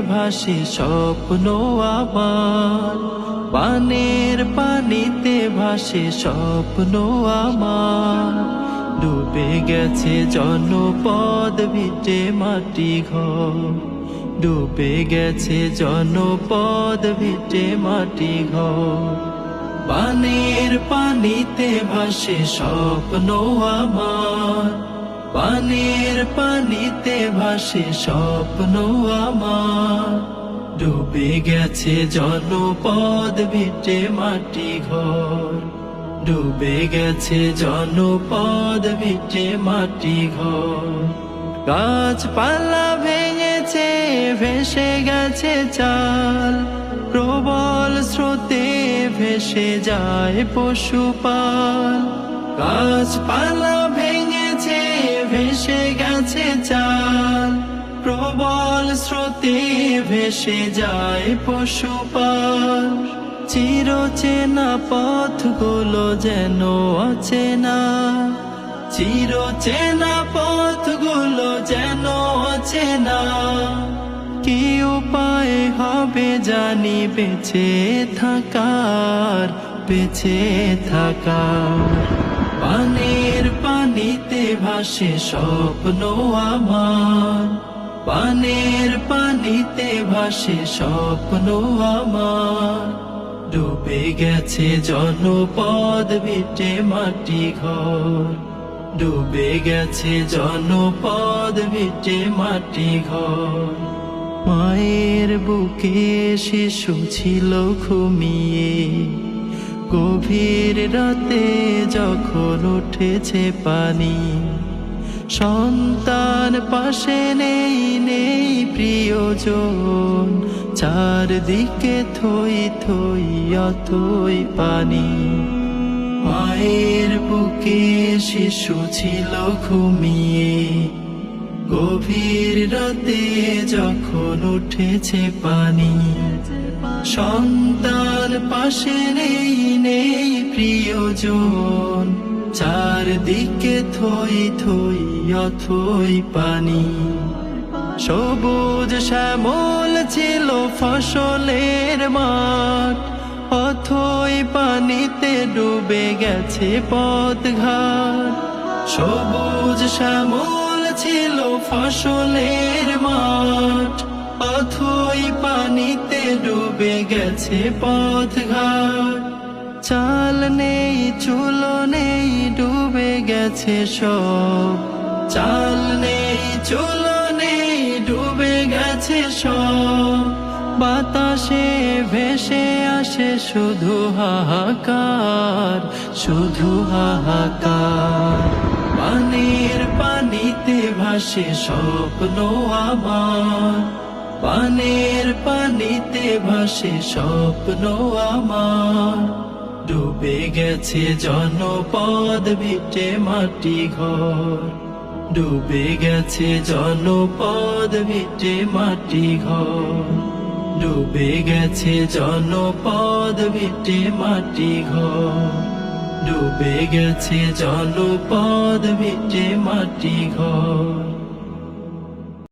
ভাসে স্বপ্ন আমার পানের পানিতে ভাসে স্বপ্ন আমার। ডুবে গেছে জনপদ, ভিটে মাটি ঘর। ডুবে গেছে জনপদ, ভিটে মাটি ঘর। পানের পানিতে ভাসে স্বপ্ন আমার। পানের পানিতে ভাসে স্বপ্ন আমার। ডুবে গেছে জনপদ, ভিটে মাটি ঘর। ডুবে গেছে জনপদ, ভিটে মাটি ঘর। গাছপালা ভেঙেছে, ভেসে গেছে চাল। প্রবল স্রোতে ভেসে যায় পশুপাল। গাছপালা স্রোতে ভেসে যায় পশুপাল। চিরচেনা পথগুলো যেন অচেনা। চিরচেনা পথগুলো যেন অচেনা। কি উপায় হবে জানি বেঁচে থাকার বেঁচে থাকার। পানির পানিতে ভাসে স্বপ্ন আমার। পানের পানিতে ভাসে স্বপ্ন আমার। ডুবে গেছে জনপদ ভিটে মাটি ঘর। ডুবে গেছে জনপদ ভিটে মাটি ঘর। মায়ের বুকে শিশু ছিল ঘুমিয়ে। গভীর রাতে যখন উঠেছে পানি সন্তান পাশে নেই নেই প্রিয়জন। চারদিকে থই থই, অথই পানি। মায়ের বুকে শিশু ছিল ঘুমিয়ে। গভীর রাতে যখন উঠেছে পানি। সন্তান পাশে নেই নেই প্রিয়জন। চারদিকে থই থই, অথই পানি। সবুজ শ্যামল ছিল ফসলের মাঠ, অথই পানিতে ডুবে গেছে পথ ঘাট সবুজ শ্যামল ছিল ফসলের মাঠ, অথই পানিতে ডুবে গেছে পথ ঘাট চাল নেই, চুলো গেছে সব। চাল নেই, চুলো নেই, ডুবে গেছে সব। বাতাসে ভেসে আসে শুধু হাহাকার শুধু হাহাকার। পানির পানিতে ভাসে স্বপ্ন আমার। পানের পানিতে ভাসে স্বপ্ন আমার। ডুবে গেছে জনপদ ভিটে মাটি ঘর। ডুবে গেছে জনপদ ভিটে মাটি ঘর। ডুবে গেছে জনপদ ভিটে মাটি ঘর। ডুবে গেছে জনপদ ভিটে মাটি ঘর।